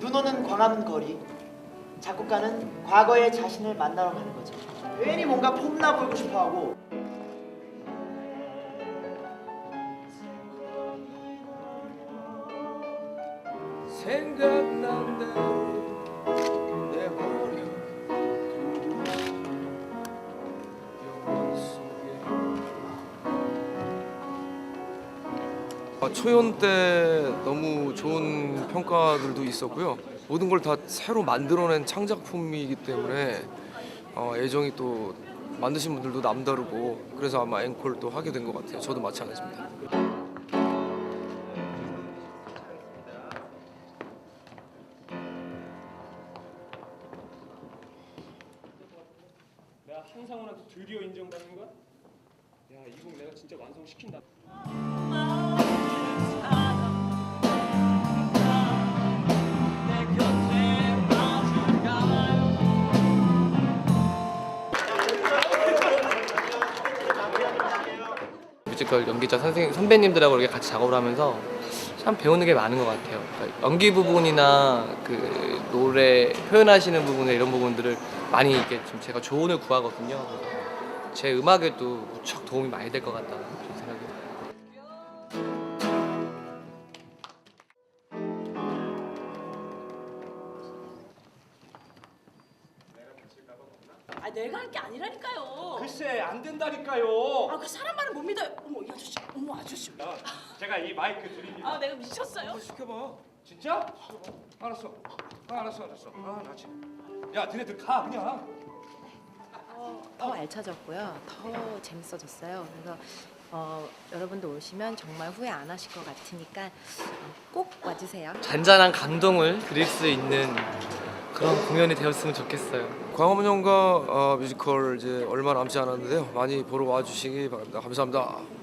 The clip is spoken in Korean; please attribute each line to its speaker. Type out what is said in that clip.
Speaker 1: 눈 오는 광화문 거리. 작곡가는 과거의 자신을 만나러 가는 거죠. 괜히 뭔가 폼나 보이고 싶어하고.
Speaker 2: 생각난다 초연 때 너무 좋은 평가들도 있었고요. 모든 걸 다 새로 만들어낸 창작품이기 때문에 어, 애정이 또 만드신 분들도 남다르고 그래서 아마 앵콜 또 하게 된 것 같아요. 저도 마찬가지입니다.
Speaker 3: 내가 한상훈한테 드디어 인정받는 거야? 야, 이 곡 내가 진짜 완성시킨다.
Speaker 4: 뮤지컬 연기자 선생 선배님들하고 이렇게 같이 작업을 하면서 참 배우는 게 많은 것 같아요. 그러니까 연기 부분이나 그 노래 표현하시는 부분에 이런 부분들을 많이 이렇게 좀 제가 조언을 구하거든요. 제 음악에도 무척 도움이 많이 될 것 같다는 그런 생각이 들어요.
Speaker 5: 아 내가 할 게 아니라니까요.
Speaker 3: 글쎄, 안 된다니까요.
Speaker 5: 아 그 사람 말을 못믿어요. 어머 이 아저씨, 어머 아저씨.
Speaker 3: 야, 제가 이 마이크 드립니다.
Speaker 5: 아 내가 미쳤어요?
Speaker 3: 시켜봐. 진짜? 알았어. 아, 알았어, 알았어. 아, 나 지금. 야, 니네들 가 그냥.
Speaker 6: 더 알차졌고요. 더 재밌어졌어요. 그래서 어, 여러분도 오시면 정말 후회 안 하실 것 같으니까 어, 꼭 와주세요.
Speaker 4: 잔잔한 감동을 드릴 수 있는 그런 공연이 되었으면 좋겠어요.
Speaker 2: 광화문 연가 어, 뮤지컬 이제 얼마 남지 않았는데요. 많이 보러 와주시기 바랍니다. 감사합니다.